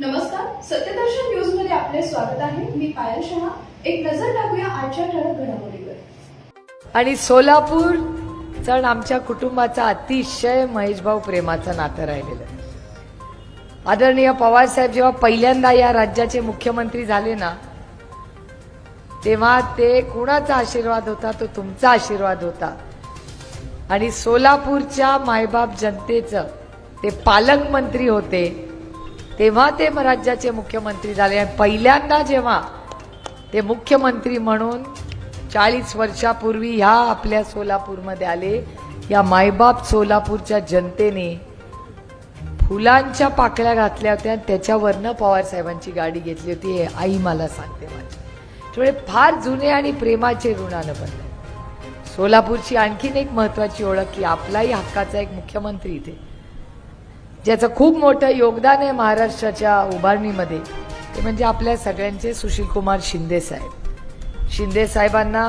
नमस्कार सत्यदर्शन न्यूजमध्ये आपले स्वागत आहे. मी पायल शहा. एक नजर टाकूया आजच्या ठळक घडामोडीवर. आणि सोलापूर चण आमच्या कुटुंबाचा अतिशय महेशभाऊ प्रेमाचं नातं राहिलेलं आहे. आदरणीय पवारसाहेब जेव्हा पहिल्यांदा या राज्याचे मुख्यमंत्री झाले ना तेव्हा ते कुणाचा आशीर्वाद होता? तो तुमचा आशीर्वाद होता. आणि सोलापूरच्या मायबाप जनतेचं ते पालकमंत्री होते. तेव्हा ते राज्याचे मुख्यमंत्री झाले. आणि पहिल्यांदा जेव्हा ते मुख्यमंत्री म्हणून चाळीस वर्षापूर्वी ह्या आपल्या सोलापूरमध्ये आले या मायबाप सोलापूरच्या जनतेने फुलांच्या पाकळ्या घातल्या होत्या आणि त्याच्यावरनं पवारसाहेबांची गाडी घेतली होती. हे आई मला सांगते माझी. त्यामुळे फार जुने आणि प्रेमाचे ऋणानं बनले. सोलापूरची आणखीन एक महत्वाची ओळख की आपलाही हक्काचा एक मुख्यमंत्री इथे. ज्याचं खूप मोठं योगदान आहे महाराष्ट्राच्या उभारणीमध्ये ते म्हणजे आपल्या सगळ्यांचे सुशीलकुमार शिंदे साहेब. शिंदे साहेबांना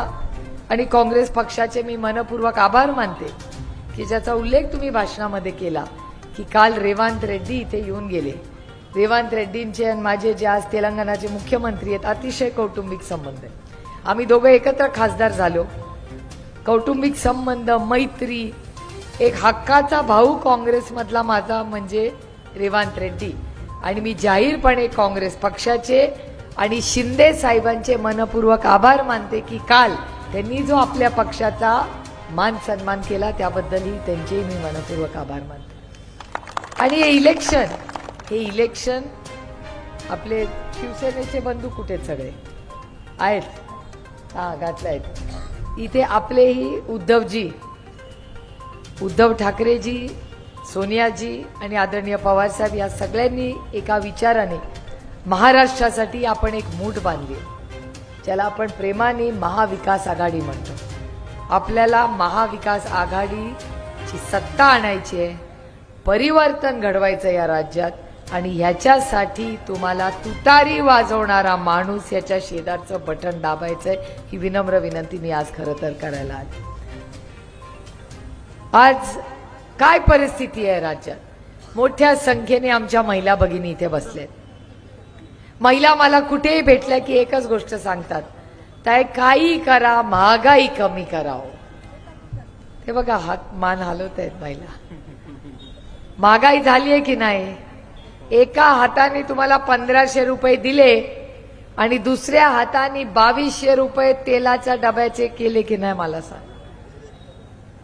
आणि काँग्रेस पक्षाचे मी मनपूर्वक आभार मानते की ज्याचा उल्लेख तुम्ही भाषणामध्ये केला की काल रेवांत रेड्डी इथे येऊन गेले. रेवांत रेड्डींचे आणि माझे जे आज तेलंगणाचे मुख्यमंत्री आहेत अतिशय कौटुंबिक संबंध आहे आम्ही दोघं एकत्र खासदार झालो. कौटुंबिक संबंध मैत्री एक हक्काचा भाऊ काँग्रेसमधला माझा म्हणजे रेवांत रेड्डी. आणि मी जाहीरपणे काँग्रेस पक्षाचे आणि शिंदे साहेबांचे मनपूर्वक आभार मानते की काल त्यांनी जो आपल्या पक्षाचा मान सन्मान केला त्याबद्दलही त्यांचेही मी मनपूर्वक आभार मानते. आणि हे इलेक्शन हे इलेक्शन आपले शिवसेनेचे बंधू कुठे सगळे? आहेत. हा घातले आहेत इथे आपलेही उद्धवजी उद्धव ठाकरेजी सोनियाजी आणि आदरणीय पवारसाहेब या सगळ्यांनी एका विचाराने महाराष्ट्रासाठी आपण एक मूठ बांधली. ज्याला आपण प्रेमाने महाविकास आघाडी म्हणतो. आपल्याला महाविकास आघाडीची सत्ता आणायची आहे परिवर्तन घडवायचं या राज्यात आणि ह्याच्यासाठी तुम्हाला तुतारी वाजवणारा माणूस याच्या शेजारचं बटन आहे ही विनम्र विनंती मी आज खरं तर करायला आली. आज काय परिस्थिती आहे राज्यात? मोठ्या संख्येने आमच्या महिला भगिनी इथे बसलेत. महिला मला कुठेही भेटल्या की एकच गोष्ट सांगतात. ताई काही करा महागाई कमी करावं. ते बघा हात मान हलवत आहेत महिला. महागाई झाली आहे की नाही? एका हाताने तुम्हाला पंधराशे रुपये दिले आणि दुसऱ्या हाताने बावीसशे रुपये तेलाच्या डब्याचे केले की नाही मला सांग.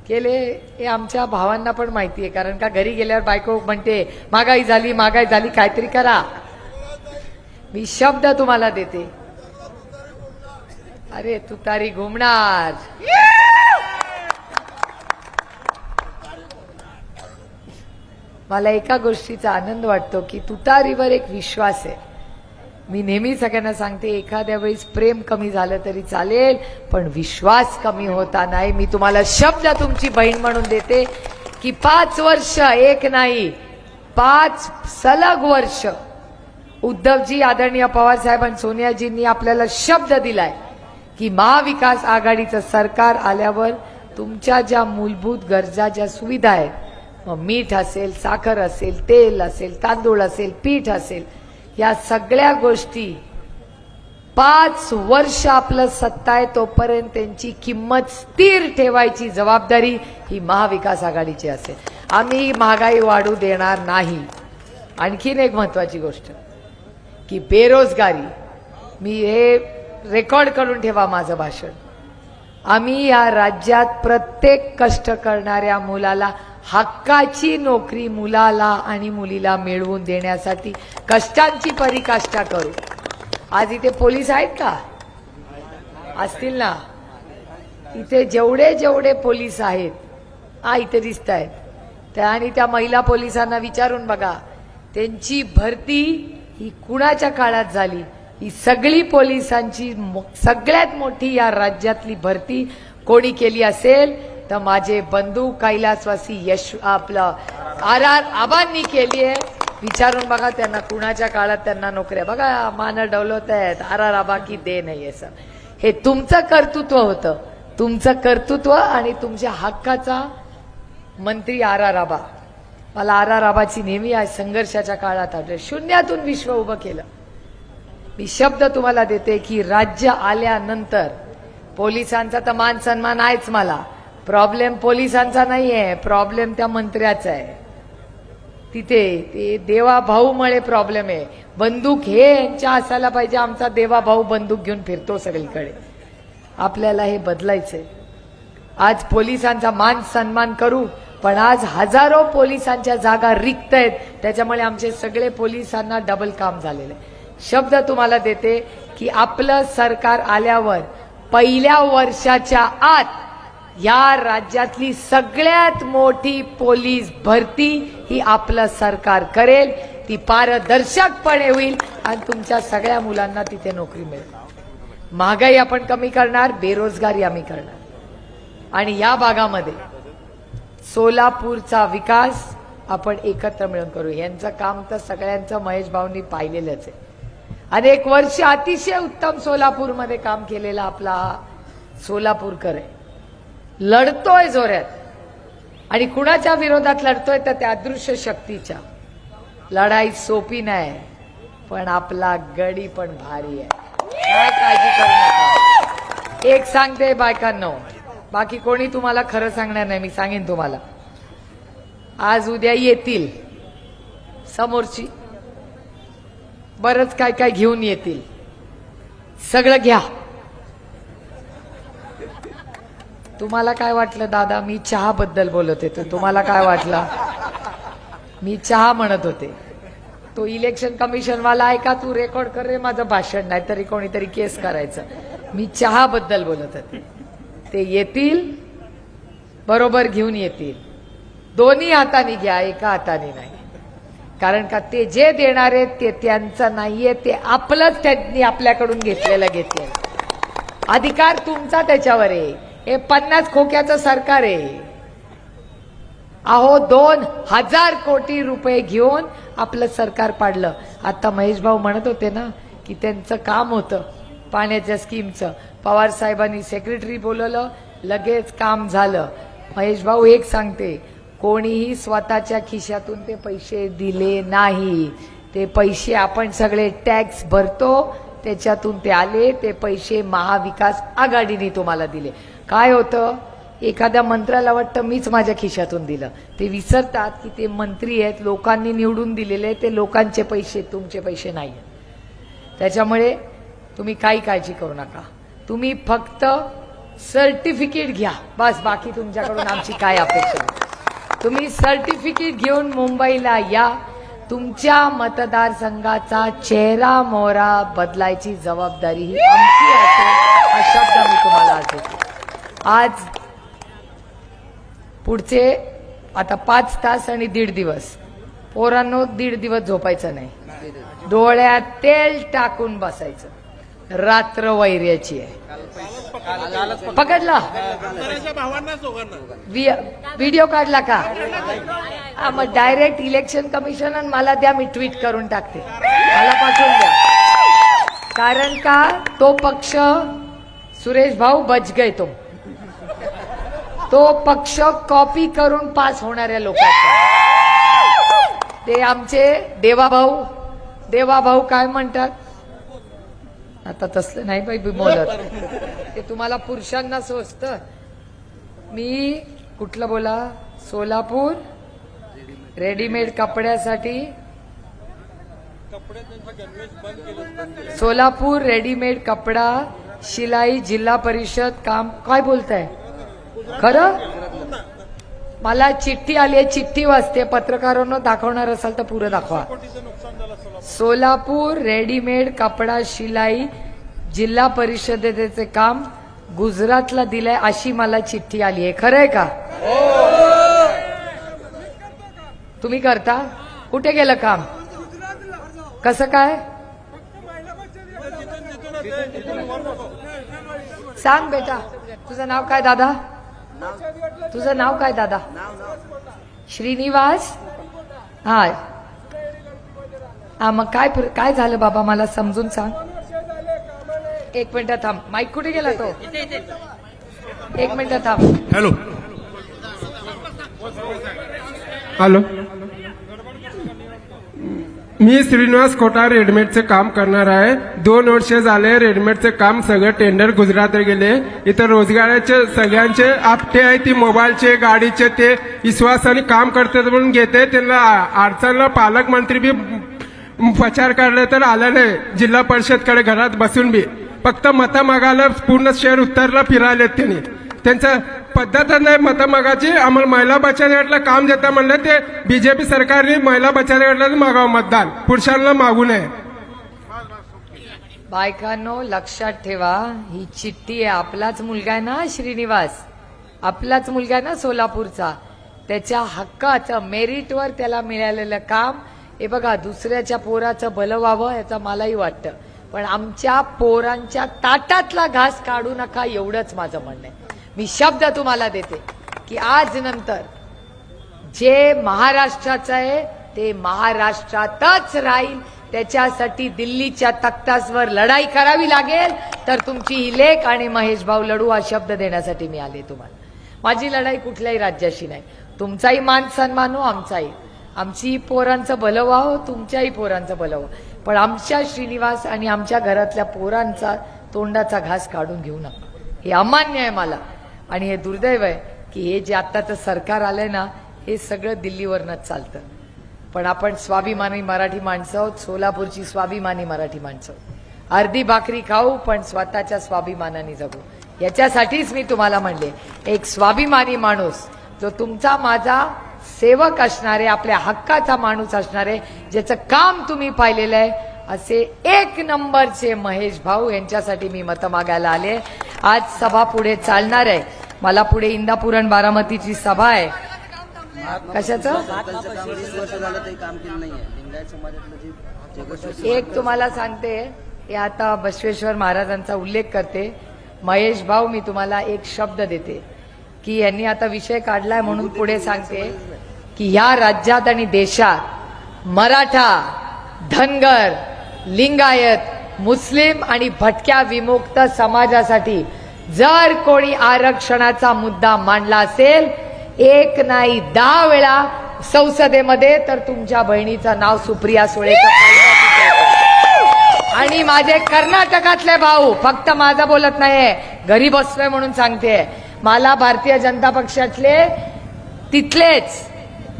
केले हे आमच्या भावांना पण माहिती आहे. कारण का घरी गेल्यावर बायको म्हणते महागाई झाली महागाई झाली काहीतरी करा. मी शब्द तुम्हाला देते. अरे तुतारी घुमणार. मला एका गोष्टीचा आनंद वाटतो की तुतारीवर एक विश्वास आहे. मी नेहमी सगळ्यांना सांगते एखाद्या वेळेस प्रेम कमी झालं तरी चालेल पण विश्वास कमी होता नाही. मी तुम्हाला शब्द तुमची बहीण म्हणून देते की पाच वर्ष एक नाही पाच सलग वर्ष. उद्धवजी आदरणीय पवार साहेब आणि सोनियाजींनी आपल्याला शब्द दिलाय की महाविकास आघाडीचं सरकार आल्यावर तुमच्या ज्या मूलभूत गरजा ज्या सुविधा आहेत मग मीठ असेल साखर असेल तेल असेल तांदूळ असेल पीठ असेल या सगळ्या गोष्टी पाच वर्ष आपलं सत्ता आहे तोपर्यंत त्यांची किंमत स्थिर ठेवायची जबाबदारी ही महाविकास आघाडीची असेल. आम्ही महागाई वाढू देणार नाही. आणखीन एक महत्वाची गोष्ट की बेरोजगारी मी हे रेकॉर्ड करून ठेवा माझं भाषण. आम्ही या राज्यात प्रत्येक कष्ट करणाऱ्या मुलाला हक्काची नोकरी मुलाला आणि मुलीला मिळवून देण्यासाठी कष्टांची परिकाष्ठा करू. आज इथे पोलीस आहेत का? असतील ना? इथे जेवढे जेवढे पोलीस आहेत हा इथे दिसत आहेत त्या आणि त्या महिला पोलिसांना विचारून बघा. त्यांची भरती ही कुणाच्या काळात झाली? ही सगळी पोलिसांची मो- सगळ्यात मोठी या राज्यातली भरती कोणी केली असेल? तर माझे बंधू कैलासवासी यश आपलं आर आर आबांनी केली आहे. विचारून बघा त्यांना कुणाच्या काळात त्यांना नोकऱ्या. बघा मान डवलवत आहेत. आर आर आबा की दे नाही असं हे तुमचं कर्तृत्व होतं. तुमचं कर्तृत्व आणि तुमच्या हक्काचा मंत्री आर आर आबा. मला आर आर आबाची नेहमी आज संघर्षाच्या काळात आढळ शून्यातून विश्व उभं केलं. मी शब्द तुम्हाला देते की राज्य आल्यानंतर पोलिसांचा तर मान सन्मान आहेच मला. प्रॉब्लेम पोलिसांचा नाही आहे प्रॉब्लेम त्या मंत्र्याचा आहे. तिथे ते देवा भाऊमुळे प्रॉब्लेम आहे. बंदूक हे यांच्या असायला पाहिजे आमचा देवा भाऊ बंदूक घेऊन फिरतो सगळीकडे. आपल्याला हे बदलायचंय. आज पोलिसांचा मान सन्मान करू पण आज हजारो पोलिसांच्या जागा रिक्त आहेत. त्याच्यामुळे आमचे सगळे पोलिसांना डबल काम झालेलं आहे. शब्द तुम्हाला देते की आपलं सरकार आल्यावर पहिल्या वर्षाच्या आत या राज्यातली सगळ्यात मोठी पोलीस भरती ही आपलं सरकार करेल. ती पारदर्शकपणे होईल आणि तुमच्या सगळ्या मुलांना तिथे नोकरी मिळेल. महागाई आपण कमी करणार बेरोजगारी आम्ही करणार. आणि या भागामध्ये सोलापूरचा विकास आपण एकत्र मिळून करू. यांचं काम तर सगळ्यांचं महेश भाऊंनी पाहिलेलंच आहे. अनेक वर्ष अतिशय उत्तम सोलापूरमध्ये काम केलेला आपला सोलापूरकर आहे. लढतोय जोऱ्यात आणि कुणाच्या विरोधात लढतोय तर त्या अदृश्य शक्तीच्या. लढाई सोपी नाही पण आपला गडी पण भारी आहे. काय काळजी करू एक सांगते बायकांनो बाकी कोणी तुम्हाला खरं सांगणार नाही मी सांगेन तुम्हाला. आज उद्या येतील समोरची. बरंच काय काय घेऊन येतील. सगळं घ्या. तुम्हाला काय वाटलं दादा? मी चहा बद्दल बोलत होते. तुम्हाला काय वाटलं? मी चहा म्हणत होते. तो इलेक्शन कमिशन वाला तू रेकॉर्ड कर रे माझं भाषण नाही तरी कोणीतरी केस करायचं. मी चहा बद्दल बोलत होते. ते येतील बरोबर घेऊन येतील. दोन्ही हाताने घ्या एका हाताने नाही. कारण का ते जे देणार आहेत ते त्यांचं नाहीये ते आपलंच त्यांनी आपल्याकडून घेतलेलं घेतलेलं अधिकार तुमचा त्याच्यावर आहे. हे पन्नास खोक्याचं सरकार आहे. अहो दोन हजार कोटी रुपये घेऊन आपलं सरकार पाडलं. आता महेश भाऊ म्हणत होते ना की त्यांचं काम होतं पाण्याच्या स्कीमचं. पवार साहेबांनी सेक्रेटरी बोलवलं लगेच काम झालं. महेश भाऊ एक सांगते कोणीही स्वतःच्या खिशातून ते पैसे दिले नाही. ते पैसे आपण सगळे टॅक्स भरतो त्याच्यातून ते आले ते पैसे महाविकास आघाडीने तुम्हाला दिले. काय होतं? एखाद्या मंत्र्याला वाटतं मीच माझ्या खिशातून दिलं. ते विसरतात की ते मंत्री आहेत लोकांनी निवडून दिलेले ते लोकांचे पैसे तुमचे पैसे नाही आहेत त्याच्यामुळे तुम्ही काही काळजी करू नका. तुम्ही फक्त सर्टिफिकेट घ्या. बस बाकी तुमच्याकडून आमची काय अपेक्षा तुम्ही सर्टिफिकेट घेऊन मुंबईला या. तुमच्या मतदारसंघाचा चेहरा मोहरा बदलायची जबाबदारी ही आमची असेल हा शब्द मी तुम्हाला आज आज पुढचे आता पाच तास आणि दीड दिवस. पोरांनो दीड दिवस झोपायचं नाही. डोळ्यात तेल टाकून बसायचं. रात्र वैर्याची आहे. पकडला. व्हिडिओ काढला का? हा, मग डायरेक्ट इलेक्शन कमिशन आणि मला द्या मी ट्विट करून टाकते. मला पाठवून द्या. कारण का तो पक्ष सुरेश भाऊ बच गए तो. तो पक्ष कॉपी करून पास होणाऱ्या लोकांचा. ते आमचे देवाभाऊ देवाभाऊ काय म्हणतात? आता तसलं नाही बाई बोलत ते तुम्हाला पुरुषांना सोचत मी कुठलं बोला? सोलापूर रेडीमेड कपड्यासाठी सोलापूर रेडीमेड कपडा शिलाई जिल्हा परिषद काम काय बोलताय? खरं? मला चिठ्ठी आली आहे चिठ्ठी वाचते. पत्रकारांना दाखवणार असाल तर पुरं दाखवा. सोलापूर रेडीमेड कपडा शिलाई जिल्हा परिषदेचे काम गुजरातला दिलंय अशी मला चिठ्ठी आली आहे. खरं आहे का? तुम्ही करता? कुठे गेलं काम? कसं काय? सांग बेटा. तुझं नाव काय दादा? तुझं नाव काय दादा? श्रीनिवास? हा. हा मग काय काय झालं बाबा? मला समजून सांग. एक मिनिट थांब. माईक कुठे गेला तो? एक मिनिट थांब. हॅलो. हॅलो. मी श्रीनिवास खोटा रेडमेडचे काम करणार आहे. दोन वर्ष झाले रेडमेडचे काम सगळं टेंडर गुजरात गेले. इथं रोजगाराचे सगळ्यांचे आपटे आहे ती मोबाईलचे गाडीचे ते विश्वासाने काम करतात म्हणून घेते. त्यांना अडचणला पालकमंत्री बी प्रचार काढले तर आलं नाही. जिल्हा परिषदकडे घरात बसून बी. फक्त मतं मागायला पूर्ण शहर उत्तरला फिरायलेत त्यांनी. त्यांचं पद्धतच नाही मतं आम्हाला महिला बचत गटाला काम देता म्हणलं ते बीजेपी सरकारने महिला बचत गटाला मागावं मतदान. पुरुषांना मागू नये. बायकांनो लक्षात ठेवा ही चिठ्ठी आहे आपलाच मुलगा आहे ना श्रीनिवास? आपलाच मुलगा आहे ना सोलापूरचा. त्याच्या हक्काचं मेरिटवर त्याला मिळालेलं काम. हे बघा दुसऱ्याच्या पोराचं भलं व्हावं याचं मलाही वाटतं. पण आमच्या पोरांच्या ताटातला घास काढू नका एवढंच माझं म्हणणं आहे. मी शब्द तुम्हाला देते की आज नंतर जे महाराष्ट्राचं आहे ते महाराष्ट्रातच राहील. त्याच्यासाठी दिल्लीच्या तख्तासवर लढाई करावी लागेल. तर तुमची ही लेख आणि महेश भाऊ लढू हा शब्द देण्यासाठी मी आले तुम्हाला. माझी लढाई कुठल्याही राज्याशी नाही. तुमचाही मान सन्मान हो आमचाही. आमची पोरांचं भलं व्हावं तुमच्याही पोरांचं भलं व्हावं. पण आमच्या श्रीनिवास आणि आमच्या घरातल्या पोरांचा तोंडाचा घास काढून घेऊ नका. हे अमान्य आहे मला. आणि हे दुर्दैव आहे की हे जे आत्ताचं सरकार आलंय ना हे सगळं दिल्लीवरनंच चालतं पण आपण स्वाभिमानी मराठी माणसं आहोत सोलापूरची स्वाभिमानी मराठी माणसं आहोत. अर्धी भाकरी खाऊ पण स्वतःच्या स्वाभिमानाने जगू याच्यासाठीच मी तुम्हाला म्हणले एक स्वाभिमानी माणूस जो तुमचा माझा सेवक असणारे आपल्या हक्काचा माणूस असणारे ज्याचं काम तुम्ही पाहिलेलं आहे असे एक नंबरचे महेश भाऊ यांच्यासाठी मी मतं मागायला आले. आज सभा पुढे चालणार आहे. मला पुढे इंदापुरण बारामतीची सभा आहे. कशाचं? एक तुम्हाला सांगते हे आता बसवेश्वर महाराजांचा उल्लेख करते. महेश भाऊ मी तुम्हाला एक शब्द देते की यांनी आता विषय काढलाय म्हणून पुढे सांगते की ह्या राज्यात आणि देशात मराठा धनगर लिंगायत मुस्लिम आणि भटक्या विमुक्त समाजासाठी जर कोणी आरक्षणाचा मुद्दा मांडला असेल एक नाही दहा वेळा संसदेमध्ये तर तुमच्या बहिणीचं नाव सुप्रिया सुळेकर आणि माझे कर्नाटकातले भाऊ फक्त माझा बोलत नाहीये घरी बसलोय म्हणून सांगते. मला भारतीय जनता पक्षातले तिथलेच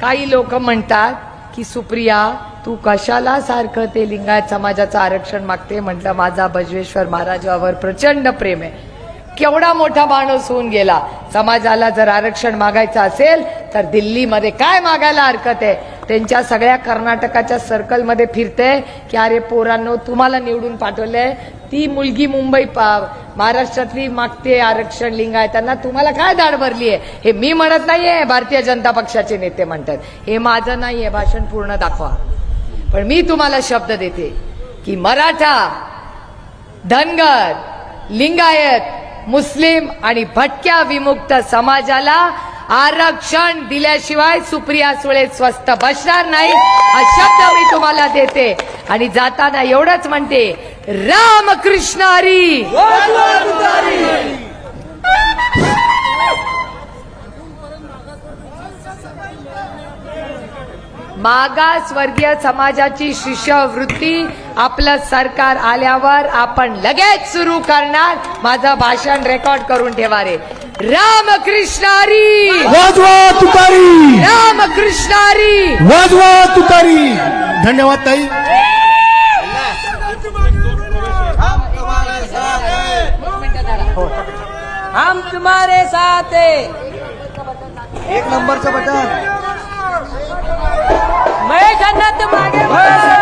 काही लोक म्हणतात की सुप्रिया तू कशाला सारखं ते लिंगायत समाजाचं आरक्षण मागते? म्हटलं माझा बजवेश्वर महाराजावर प्रचंड प्रेम आहे. केवढा मोठा माणूस होऊन गेला. समाजाला जर आरक्षण मागायचं असेल तर दिल्लीमध्ये काय मागायला हरकत आहे? त्यांच्या सगळ्या कर्नाटकाच्या सर्कलमध्ये फिरते की अरे पोरांनो तुम्हाला निवडून पाठवलंय. ती मुलगी मुंबई पा- महाराष्ट्रातली मागते आरक्षण लिंगायतांना. तुम्हाला काय दाड भरली आहे? हे मी म्हणत नाहीये भारतीय जनता पक्षाचे नेते म्हणतात. हे माझं नाहीये. भाषण पूर्ण दाखवा. पण मी तुम्हाला शब्द देते की मराठा धनगर लिंगायत मुस्लिम आणि भटक्या विमुक्त समाजाला आरक्षण दिल्याशिवाय सुप्रिया सुळे स्वस्त बसणार नाही हा शब्द मी तुम्हाला देते. आणि जाताना एवढंच म्हणते रामकृष्णारी मागासवर्गीय समाजाची शिष्यवृत्ती आपलं सरकार आल्यावर आपण लगेच सुरू करणार. माझं भाषण रेकॉर्ड करून ठेवा रे. रामकृष्ण हरी! वाजवा तुतारी! रामकृष्ण हरी! वाजवा तुतारी! धन्यवाद ताई. हम तुम्हारे साथ है। एक नंबरचं बटन. जन्नत मांगे